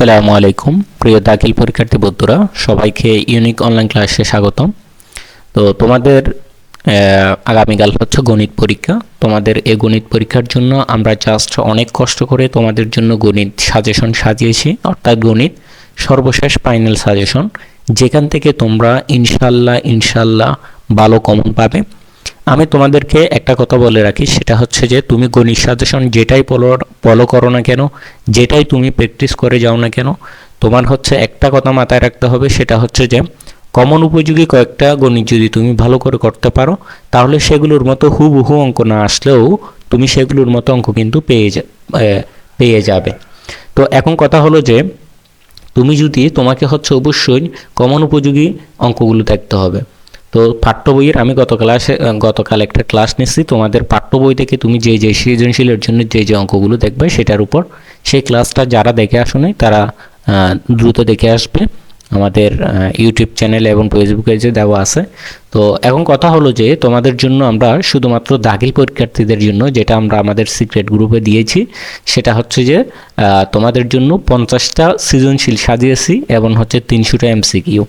আসসালামু আলাইকুম। প্রিয় দাখিল পরীক্ষার্থী বন্ধুরা, সবাইকে ইউনিক অনলাইন ক্লাসে স্বাগতম। তো তোমাদের আগামীকাল হচ্ছে গণিত পরীক্ষা। তোমাদের এই গণিত পরীক্ষার জন্য আমরা জাস্ট অনেক কষ্ট করে তোমাদের জন্য গণিত সাজেশন সাজিয়েছি। অর্থাৎ গণিত সর্বশেষ ফাইনাল সাজেশন যেখান থেকে তোমরা ইনশাল্লাহ ইনশাল্লাহ ভালো কমন পাবে। আমি তোমাদেরকে একটা কথা বলে রাখি, সেটা হচ্ছে যে তুমি গণিত সাজেশন যেটাই ফলো ফলো করো না কেন, যেটাই তুমি প্র্যাকটিস করে যাও না কেন, তোমার হচ্ছে একটা কথা মাথায় রাখতে হবে, সেটা হচ্ছে যে কমন উপযোগী কয়েকটা গণিত যদি তুমি ভালো করে করতে পারো, তাহলে সেগুলোর মতো হুবহু অঙ্ক না আসলেও তুমি সেগুলোর মতো অঙ্ক কিন্তু পেয়ে যা পেয়ে যাবে। তো এখন কথা হলো যে তুমি যদি তোমাকে হচ্ছে অবশ্যই কমন উপযোগী অঙ্কগুলো দেখতে হবে। তো পাঠ্য বইয়ের আমি গত ক্লাসে গতকাল একটা ক্লাস নিচ্ছি। তোমাদের পাঠ্য বই থেকে তুমি যে যে সৃজনশীলের জন্য যে যে অঙ্কগুলো দেখবে সেটার উপর। সেই ক্লাসটা যারা দেখে আসো নাই, তারা দ্রুত দেখে আসবে। আমাদের ইউটিউব চ্যানেল এবং ফেসবুক পেজে দেওয়া আছে। তো এখন কথা হলো যে, তোমাদের জন্য আমরা শুধুমাত্র দাখিল পরীক্ষার্থীদের জন্য যেটা আমরা আমাদের সিক্রেট গ্রুপে দিয়েছি, সেটা হচ্ছে যে তোমাদের জন্য পঞ্চাশটা সৃজনশীল সাজিয়েছি এবং হচ্ছে তিনশোটা এমসিকিউ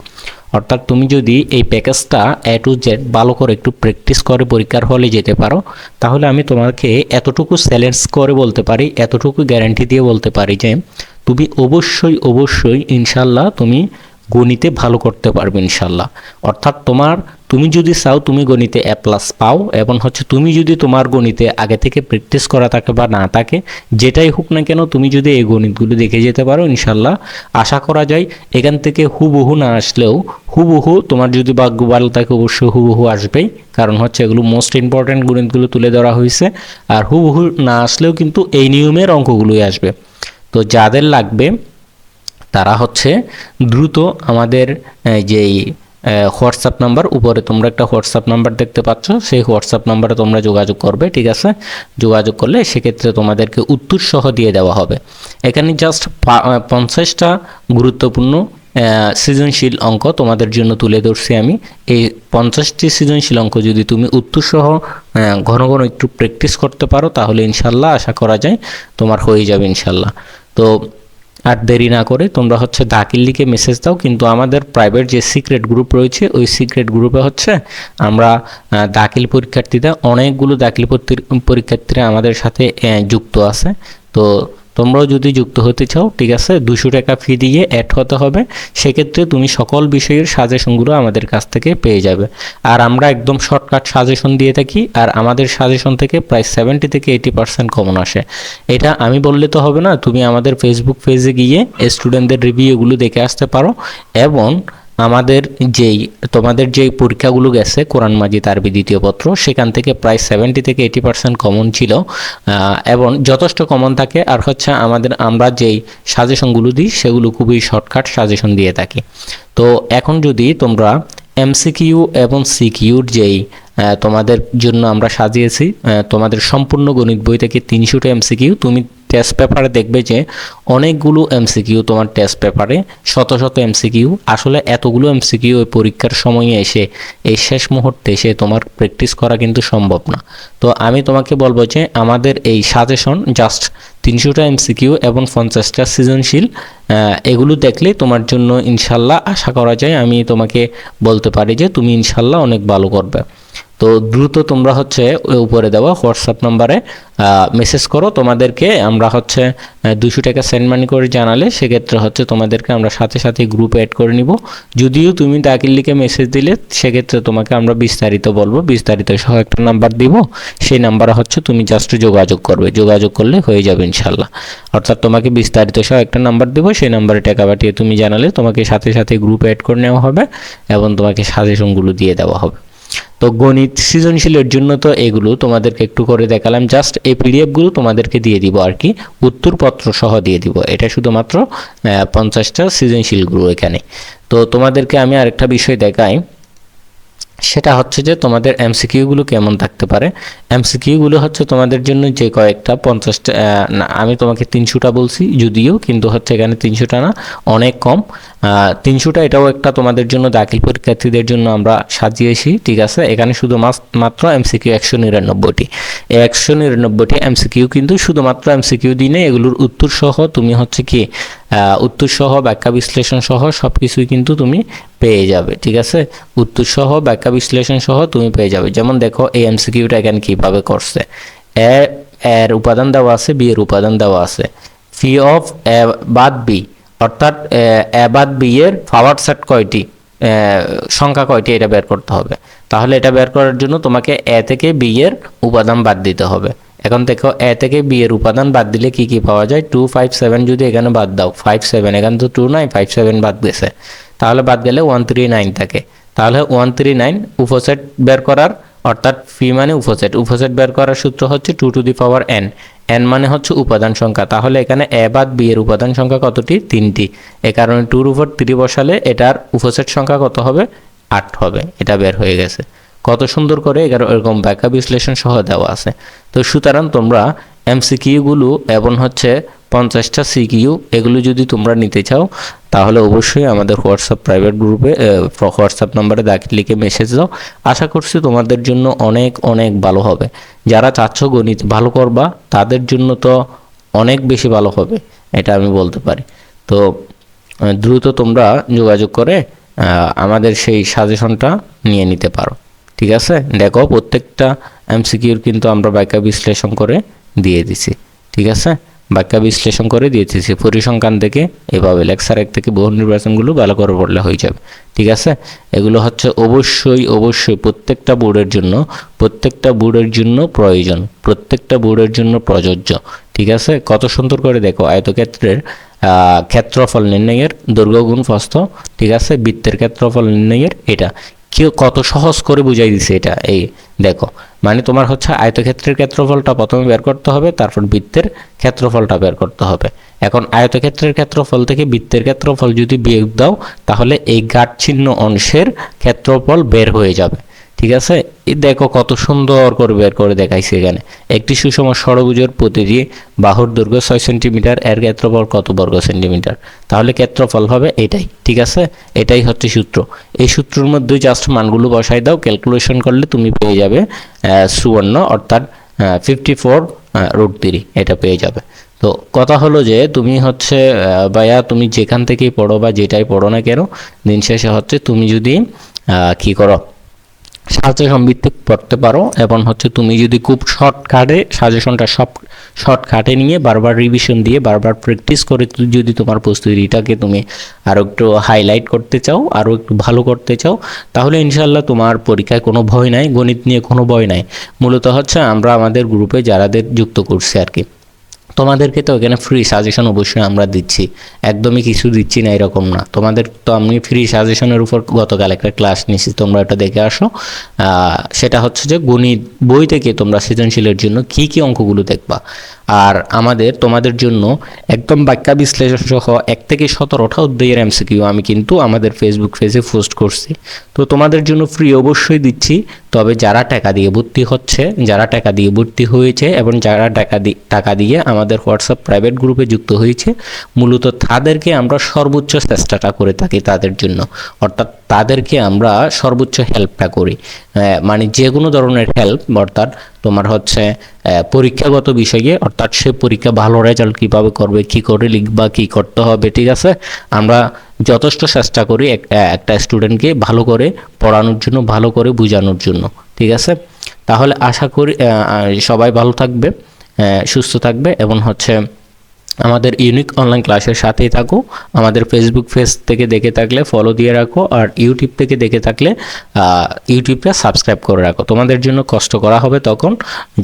অর্থাৎ তুমি যদি এই প্যাকেজটা এ টু জেড ভালো করে একটু প্র্যাকটিস করে পরীক্ষার হলে যেতে পারো, তাহলে আমি তোমাকে এতটুকু চ্যালেঞ্জ করে বলতে পারি, এতটুকু গ্যারান্টি দিয়ে বলতে পারি যে তুমি অবশ্যই অবশ্যই ইনশাল্লাহ তুমি গণিতে ভালো করতে পারবে ইনশাল্লাহ। অর্থাৎ তোমার তুমি যদি চাও, তুমি গণিতে এ প্লাস পাও এবং হচ্ছে তুমি যদি তোমার গণিতে আগে থেকে প্র্যাকটিস করা থাকে বা না থাকে, যেটাই হোক না কেন তুমি যদি এই গণিতগুলো দেখে যেতে পারো ইনশাল্লাহ আশা করা যায়, এখান থেকে হুবহু না আসলেও হুবহু তোমার যদি ভাগ্য ভালো থাকে, অবশ্যই হুবহু আসবেই। কারণ হচ্ছে এগুলো মোস্ট ইম্পর্ট্যান্ট গণিতগুলো তুলে ধরা হয়েছে। আর হুবহু না আসলেও কিন্তু এই নিয়মের অঙ্কগুলোই আসবে। তো যাদের লাগবে, তারা হচ্ছে দ্রুত আমাদের যেই হোয়াটসঅ্যাপ নাম্বার, উপরে তোমরা একটা হোয়াটসঅ্যাপ নাম্বার দেখতে পাচ্ছ, সেই হোয়াটসঅ্যাপ নাম্বারে তোমরা যোগাযোগ করবে, ঠিক আছে? যোগাযোগ করলে সেক্ষেত্রে তোমাদেরকে উত্তর সহ দিয়ে দেওয়া হবে। এখানে জাস্ট পঞ্চাশটা গুরুত্বপূর্ণ সৃজনশীল অঙ্ক তোমাদের জন্য তুলে ধরছি আমি। এই পঞ্চাশটি সৃজনশীল অঙ্ক যদি তুমি উত্তরসহ ঘন ঘন একটু প্র্যাকটিস করতে পারো, তাহলে ইনশাল্লাহ আশা করা যায় তোমার হয়ে যাবে ইনশাল্লাহ। তো আর দেরি না করে তোমরা হচ্ছে দাকিল লিখে মেসেজ দাও, কিন্তু আমাদের প্রাইভেট যে সিক্রেট গ্রুপ রয়েছে, ওই সিক্রেট গ্রুপে হচ্ছে আমরা দাখিল পরীক্ষার্থীরা, অনেকগুলো দাখিল পরীক্ষার্থী- পরীক্ষার্থীরা আমাদের সাথে যুক্ত আছে। তো তোমরাও যদি যুক্ত হতে চাও, ঠিক আছে, দুশো টাকা ফি দিয়ে অ্যাড হতে হবে। সেক্ষেত্রে তুমি সকল বিষয়ের সাজেশনগুলো আমাদের কাছ থেকে পেয়ে যাবে। আর আমরা একদম শর্টকাট সাজেশন দিয়ে থাকি, আর আমাদের সাজেশন থেকে প্রায় সেভেন্টি থেকে এইটি পার্সেন্ট কমন আসে। এটা আমি বললে তো হবে না, তুমি আমাদের ফেসবুক পেজে গিয়ে স্টুডেন্টদের রিভিউগুলো দেখে আসতে পারো। এবং আমাদের যেই, তোমাদের যেই পরীক্ষাগুলো গেছে, কোরআন মাজিদ, আরবি দ্বিতীয় পত্র, সেখান থেকে প্রায় সেভেন্টি থেকে এইটি পার্সেন্ট কমন ছিল। এবং যথেষ্ট কমন থাকে, আর হচ্ছে আমাদের, আমরা যেই সাজেশনগুলো দিই, সেগুলো খুবই শর্টকাট সাজেশন দিয়ে থাকি। তো এখন যদি তোমরা এমসিকিউ এবং সিকিউর যেই তোমাদের জন্য আমরা সাজিয়েছি। তোমাদের সম্পূর্ণ গণিত বই থেকে তিনশোটা এমসিকিউ। তুমি টেস্ট পেপারে দেখবে যে অনেকগুলো এমসিকিউ তোমার টেস্ট পেপারে শত শত এমসিকিউ। আসলে এতগুলো এমসিকিউ ওই পরীক্ষার সময়ে এসে, এই শেষ মুহূর্তে এসে তোমার প্র্যাকটিস করা কিন্তু সম্ভব না। তো আমি তোমাকে বলব যে আমাদের এই সাজেশন জাস্ট তিনশোটা এমসিকিউ এবং পঞ্চাশটা সৃজনশীল এগুলো দেখলে তোমার জন্য ইনশাল্লাহ আশা করা যায়। আমি তোমাকে বলতে পারি যে তুমি ইনশাল্লাহ অনেক ভালো করবে। তো দ্রুত তোমরা হচ্ছে উপরে দেওয়া হোয়াটসঅ্যাপ নাম্বারে মেসেজ করো। তোমাদেরকে আমরা হচ্ছে দুশো টাকা সেন্ড মানি করে জানালে সেক্ষেত্রে হচ্ছে তোমাদেরকে আমরা সাথে সাথে গ্রুপে অ্যাড করে নিব। যদিও তুমি লিখে মেসেজ দিলে, সেক্ষেত্রে তোমাকে আমরা বিস্তারিত বলব। বিস্তারিত সহ একটা নাম্বার দিব। সেই নাম্বারে হচ্ছে তুমি জাস্ট যোগাযোগ করবে। যোগাযোগ করলে হয়ে যাবে ইনশাল্লাহ অর্থাৎ তোমাকে বিস্তারিত সহ একটা নাম্বার দিব। সেই নাম্বারে টাকা পাঠিয়ে তুমি জানালে তোমাকে সাথে সাথে গ্রুপে অ্যাড করে নেওয়া হবে এবং তোমাকে সাজেশনগুলো দিয়ে দেওয়া হবে। তো গণিত সৃজনশীলের জন্য তো এগুলো তোমাদেরকে একটু করে দেখালাম। জাস্ট এই পিডিএফগুলো তোমাদেরকে দিয়ে দিব আর কি। উত্তরপত্র সহ দিয়ে দিব। এটা শুধুমাত্র পঞ্চাশটা সৃজনশীলগুলো এখানে। তো তোমাদেরকে আমি আরেকটা বিষয় দেখাই। সেটা হচ্ছে যে তোমাদের এমসিকিউগুলো কেমন থাকতে পারে। এমসিকিউগুলো হচ্ছে তোমাদের জন্য যে কয়েকটা পঞ্চাশটা না, আমি তোমাকে তিনশোটা বলছি, যদিও কিন্তু হচ্ছে এখানে তিনশোটা না, অনেক কম। তিনশোটা এটাও একটা তোমাদের জন্য দাখিল পরীক্ষার্থীদের জন্য আমরা সাজিয়েছি, ঠিক আছে? এখানে শুধু মাত্র এমসিকিউ একশো নিরানব্বইটি। একশো নিরানব্বইটি এমসিকিউ কিন্তু শুধুমাত্র এমসিকিউ দিনে এগুলোর উত্তর সহ তুমি হচ্ছে কি উত্তর সহ ব্যাখ্যা বিশ্লেষণ সহ সব কিছুই কিন্তু তুমি পেয়ে যাবে, ঠিক আছে? উত্তর সহ ব্যাখ্যা বিশ্লেষণ সহ তুমি পেয়ে যাবে। যেমন দেখো, এই এমসিকিউটা এখানে কীভাবে করছে? এ এর উপাদান দেওয়া আছে বি এর উপাদান দেওয়া আছে। ফি অফ এ বাদ বি অর্থাৎ এ, বাদ বি এর পাওয়ার সেট কয়টি? সংখ্যা কয়টি এটা বের করতে হবে। তাহলে এটা বের করার জন্য তোমাকে এ থেকে বি এর উপাদান বাদ দিতে হবে। এখন দেখো এ থেকে বি এর উপাদান বাদ দিলে কি কি পাওয়া যায়? টু ফাইভ সেভেন যদি এখানে বাদ দাও ফাইভ সেভেন এখানে তো টু নাই ফাইভ সেভেন বাদ গেছে। তাহলে বাদ গেলে ওয়ান থ্রি নাইন থাকে। তাহলে ওয়ান থ্রি নাইন উপসেট বের করার অর্থাৎ ফি মানে উপসেট উপসেট বের করার সূত্র হচ্ছে two to the power n n মানে হচ্ছে উপাদান সংখ্যা। তাহলে এখানে এ বাদ বি এর উপাদান সংখ্যা কতটি? তিনটি। এ কারণে টুর উপর থ্রি বসালে এটার উপসেট সংখ্যা কত হবে? আট হবে। এটা বের হয়ে গেছে। কত সুন্দর করে এগারো এরকম ব্যাখ্যা বিশ্লেষণ সহ দেওয়া আছে। তো সুতরাং তোমরা এমসিকিউগুলো এবং হচ্ছে পঞ্চাশটা সিকিউ এগুলো যদি তোমরা নিতে চাও, তাহলে অবশ্যই আমাদের হোয়াটসঅ্যাপ প্রাইভেট গ্রুপে হোয়াটসঅ্যাপ নাম্বারে দাখিল লিখে মেসেজ দাও। আশা করছি তোমাদের জন্য অনেক অনেক ভালো হবে। যারা চাচ্ছ গণিত ভালো করবা, তাদের জন্য তো অনেক বেশি ভালো হবে, এটা আমি বলতে পারি। তো দ্রুত তোমরা যোগাযোগ করে আমাদের সেই সাজেশনটা নিয়ে নিতে পারো। ঠিক আছে? দেখো, প্রত্যেকটা এমসিকিউর কিন্তু আমরা ব্যাখ্যা বিশ্লেষণ করে দিয়ে দিছি। ঠিক আছে? ব্যাখ্যা বিশ্লেষণ করে দিয়ে দিছি। পরিসংখ্যান থেকে এভাবে লেকচার এক থেকে বহু নির্বাচনগুলো ভালো করে পড়লে হয়ে যাবে। ঠিক আছে? এগুলো হচ্ছে অবশ্যই অবশ্যই প্রত্যেকটা বোর্ডের জন্য, প্রত্যেকটা বোর্ডের জন্য প্রয়োজন, প্রত্যেকটা বোর্ডের জন্য প্রযোজ্য। ঠিক আছে? কত সুন্দর করে দেখো, আয়তক্ষেত্রের ক্ষেত্রফল নির্ণয়ের দৈর্ঘ্য গুণ প্রস্থ। ঠিক আছে? বৃত্তের ক্ষেত্রফল নির্ণয়ের এটা। কি কত সহজ করে বুঝাই দিছে এটা, এই দেখো মানে তোমার হচ্ছে আয়তক্ষেত্রের ক্ষেত্রফলটা প্রথমে বের করতে হবে, তারপর বৃত্তের ক্ষেত্রফলটা বের করতে হবে। এখন আয়তক্ষেত্রের ক্ষেত্রফল থেকে বৃত্তের ক্ষেত্রফল যদি বিয়োগ দাও, তাহলে এই গাঠ চিহ্ন অংশের ক্ষেত্রফল বের হয়ে যাবে। ঠিক আছে? দেখো কত সুন্দর করে বের করে দেখাইছে এখানে। একটি সুষম ষড়ভুজের প্রতিটি বাহুর দৈর্ঘ্য ছয় সেন্টিমিটার, এর ক্ষেত্রফল কত বর্গ সেন্টিমিটার? তাহলে ক্ষেত্রফল হবে এটাই, ঠিক আছে? এটাই হচ্ছে সূত্র। এই সূত্রের মধ্যে জাস্ট মানগুলো বসাই দাও ক্যালকুলেশন করলে তুমি পেয়ে যাবে সুবর্ণ অর্থাৎ ফিফটি ফোর রুট থ্রি এটা পেয়ে যাবে। তো কথা হলো যে তুমি হচ্ছে ভাইয়া তুমি যেখান থেকেই পড়ো বা যেটাই পড়ো না কেন, দিন শেষে হচ্ছে তুমি যদি কি করো সাজেশন ভিত্তিক পড়তে পারো, এবং হচ্ছে তুমি যদি খুব শর্টকাটে সাজেশনটা সব শর্টকাটে নিয়ে বারবার রিভিশন দিয়ে বারবার প্র্যাকটিস করে যদি তোমার প্রস্তুতিটাকে তুমি আরও একটু হাইলাইট করতে চাও আরও একটু ভালো করতে চাও, তাহলে ইনশাল্লাহ তোমার পরীক্ষায় কোনো ভয় নাই, গণিত নিয়ে কোনো ভয় নাই। মূলত হচ্ছে আমরা আমাদের গ্রুপে যারাদের যুক্ত করছি আর কি। তোমাদেরকে তো এখানে ফ্রি সাজেশন অবশ্যই আমরা দিচ্ছি। একদমই কিছু দিচ্ছি না এরকম না। তোমাদের তো আমি ফ্রি সাজেশনের উপর গতকাল একটা ক্লাস নিয়েছি, তোমরা এটা দেখে আসো। সেটা হচ্ছে যে গণিত বই থেকে তোমরা সৃজনশীলের জন্য কি কি অঙ্কগুলো দেখবা। আর আমাদের, তোমাদের জন্য একদম বাক্যা বিশ্লেষণ সহ এক থেকে সতেরোটা অধ্যায়ের এমসিকিউ আমি কিন্তু আমাদের ফেসবুক পেজে পোস্ট করছি। তো তোমাদের জন্য ফ্রি অবশ্যই দিচ্ছি। তবে যারা টাকা দিয়ে ভর্তি হচ্ছে, যারা টাকা দিয়ে ভর্তি হয়েছে এবং যারা টাকা দিয়ে টাকা দিয়ে আমাদের হোয়াটসঅ্যাপ প্রাইভেট গ্রুপে যুক্ত হয়েছে। মূলত তাদেরকে আমরা সর্বোচ্চ চেষ্টাটা করে থাকি তাদের জন্য। অর্থাৎ তাদেরকে আমরা সর্বোচ্চ হেল্পটা করি। মানে যে কোনো ধরনের হেল্প অর্থাৎ তোমার হচ্ছে পরীক্ষাগত বিষয়ে, অর্থাৎ সে পরীক্ষা ভালো রেজাল্ট কীভাবে করবে, কী করে লিখবা, কী করতে হবে, ঠিক আছে? আমরা যথেষ্ট চেষ্টা করি একটা স্টুডেন্টকে ভালো করে পড়ানোর জন্য, ভালো করে বোঝানোর জন্য, ঠিক আছে? তাহলে আশা করি সবাই ভালো থাকবে। সুস্থ থাকবে এবং হচ্ছে আমাদের ইউনিক অনলাইন ক্লাসের সাথেই থাকো। আমাদের ফেসবুক পেজ থেকে দেখে থাকলে ফলো দিয়ে রাখো আর ইউটিউব থেকে দেখে থাকলে ইউটিউবটা সাবস্ক্রাইব করে রাখো। তোমাদের জন্য কষ্ট করা হবে তখন।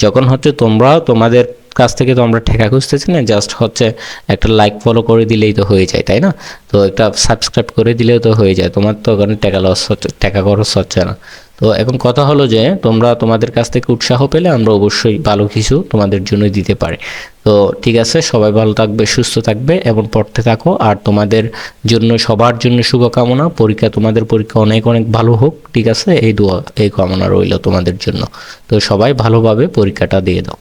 যখন হচ্ছে তোমরাও তোমাদের কাছ থেকে তো আমরা ঠেকা খুঁজতেছি না জাস্ট হচ্ছে একটা লাইক ফলো করে দিলেই তো হয়ে যায়, তাই না? তো একটা সাবস্ক্রাইব করে দিলেও তো হয়ে যায়। তোমার তো ওখানে টাকা লস হচ্ছে টাকা খরচ হচ্ছে না। তো এখন কথা হলো যে, তোমরা তোমাদের কাছ থেকে উৎসাহ পেলে আমরা অবশ্যই ভালো কিছু তোমাদের জন্য দিতে পারি। তো ঠিক আছে, সবাই ভালো থাকবে, সুস্থ থাকবে এবং পড়তে থাকো। আর তোমাদের জন্য, সবার জন্য শুভকামনা। পরীক্ষা, তোমাদের পরীক্ষা অনেক অনেক ভালো হোক, ঠিক আছে? এই দোয়া, এই কামনা রইল তোমাদের জন্য। তো সবাই ভালোভাবে পরীক্ষাটা দিয়ে দাও।